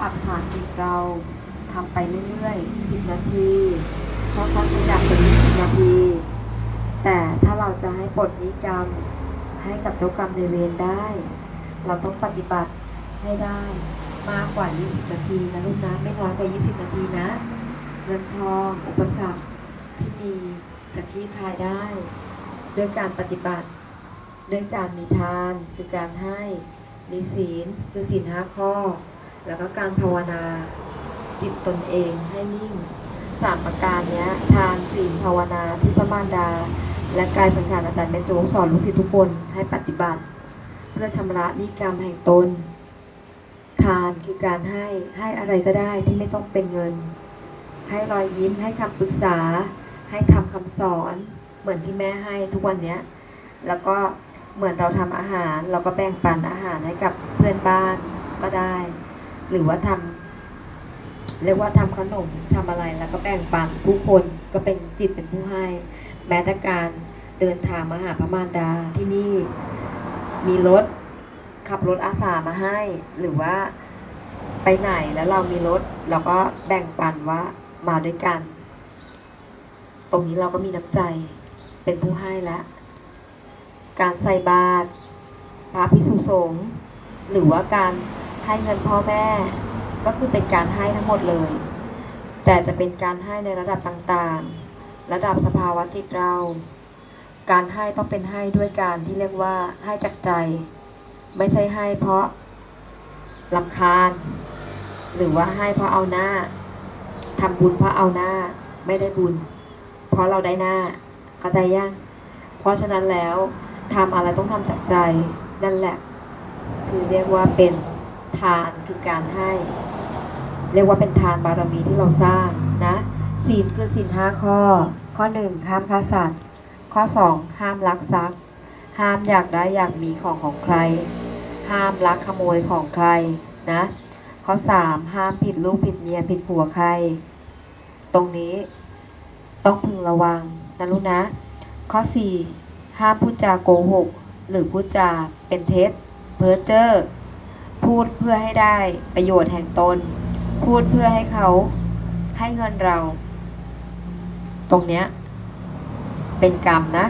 ปรับผ่านจิตเราทำไปเรื่อยๆ 10 นาทีค่อยๆขยับเป็น20นาที แต่ถ้าเราจะให้ปลดนิกรรมให้กับเจ้ากรรมในเวรได้ เราต้องปฏิบัติให้ได้มากกว่า 20 นาทีนะลูกนะไม่น้อยกว่า 20 นาทีนะเงินทอง อุปสรรคที่มีจะคลี่คลายได้ ด้วยการปฏิบัติ ด้วยการมีทานคือการให้มีศีลคือศีลห้าข้อ แล้วก็การภาวนาจิตตนเองให้นิ่งสามประการนี้ทานศีลภาวนาที่พระมารดา และกายสังขารอาจารย์เบญโจสอนลูกศิษย์ทุกคนให้ปฏิบัติ เพื่อชำระนิกรรมแห่งตน ทานคือการให้ให้อะไรก็ได้ที่ไม่ต้องเป็นเงิน ให้รอยยิ้มให้คำปรึกษา ให้ทำคำสอนเหมือนที่แม่ให้ทุกวันนี้แล้วก็เหมือนเราทำอาหาร เราก็แบ่งปันอาหารให้กับเพื่อนบ้านก็ได้ หรือว่าทำเรียกว่าทำขนมทำอะไรแล้วก็แบ่งปันผู้คนก็เป็นจิตเป็นผู้ให้ แม้แต่การเดินทางมาหาพระมารดาที่นี่มีรถขับรถอาสามาให้ หรือว่าไปไหนแล้วเรามีรถเราก็แบ่งปันว่ามาด้วยกัน ตรงนี้เราก็มีน้ำใจเป็นผู้ให้แล้วการใส่บาตรพระพิสุสงฆ์หรือว่าการ ให้เงินพ่อแม่ก็คือเป็นการให้ทั้งหมดเลย แต่จะเป็นการให้ในระดับต่างๆ ระดับสภาวะจิตเรา การให้ต้องเป็นให้ด้วยการที่เรียกว่าให้จากใจ ไม่ใช่ให้เพราะลำคาญ หรือว่าให้เพราะเอาหน้าทำบุญเพราะเอาหน้าไม่ได้บุญ เพราะเราได้หน้าเข้าใจยังเพราะฉะนั้นแล้วทำอะไรต้องทำจากใจนั่นแหละ คือเรียกว่าเป็น ทานคือการให้ เรียกว่าเป็นทานบารมีที่เราสร้างนะศีลคือศีลห้าข้อ ข้อหนึ่งห้ามฆ่าสัตว์ ข้อสองห้ามลักทรัพย์ ห้ามอยากได้อยากมีของของใคร ห้ามลักขโมยของใครนะข้อสามห้ามผิดลูกผิดเมียผิดผัวใคร ตรงนี้ต้องพึงระวังนะลูกนะ ข้อ4ห้ามพูดจาโกหก หรือพูดจาเป็นเท็จเพ้อเจ้อ พูดเพื่อให้ได้ประโยชน์แห่งตน พูดเพื่อให้เขาให้เงินเรา ตรงเนี้ย เป็นกรรมนะ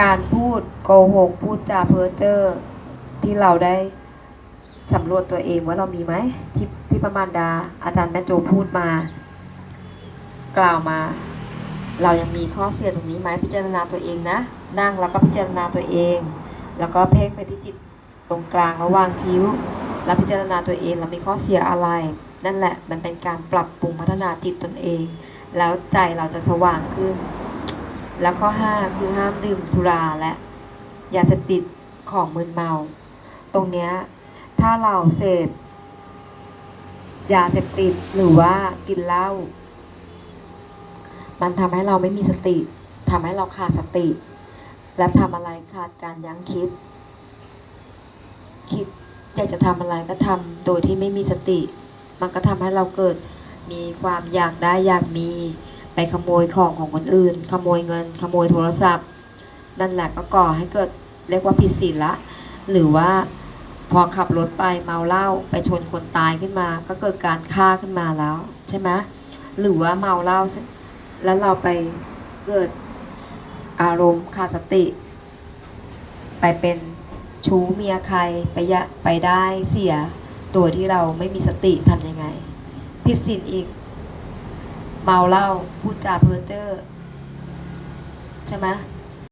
การพูดโกหก พูดจาเพ้อเจ้อที่เราได้สำรวจตัวเองว่าเรามีไหมที่ที่ประมาณดา อาจารย์แม่โจพูดมา กล่าวมา เรายังมีข้อเสียตรงนี้ไหมพิจารณาตัวเองนะ นั่งแล้วก็พิจารณาตัวเอง แล้วก็เพ่งไปที่จิต ตรงกลางระหว่างคิ้ว แล้วพิจารณาตัวเองเรามีข้อเสียอะไร นั่นแหละมันเป็นการปรับปรุงพัฒนาจิตตนเอง แล้วใจเราจะสว่างขึ้น แล้วข้อห้าคือห้ามดื่มสุราและยาเสพติดของมึนเมา ตรงเนี้ยถ้าเราเสพยาเสพติดหรือว่ากินเหล้ามันทำให้เราไม่มีสติทำให้เราขาดสติ และทำอะไรขาดการยั้งคิด คิดอยากจะทำอะไรก็ทำโดยที่ไม่มีสติ มันก็ทำให้เราเกิดมีความอยากได้อยากมีไปขโมยของของคนอื่น ขโมยเงิน ขโมยโทรศัพท์ นั่นแหละก็ก่อให้เกิดเรียกว่าผิดศีลละ หรือว่าพอขับรถไปเมาเหล้าไปชนคนตายขึ้นมา ก็เกิดการฆ่าขึ้นมาแล้วใช่ไหมหรือว่าเมาเหล้าแล้วเราไปเกิดอารมณ์ขาดสติ ไปเป็น ชู้เมียใครไปยะไปได้เสียตัวที่เราไม่มีสติทำยังไง ผิดศีลอีก เมาเหล้าพูดจาเพ้อเจ้อใช่ไหม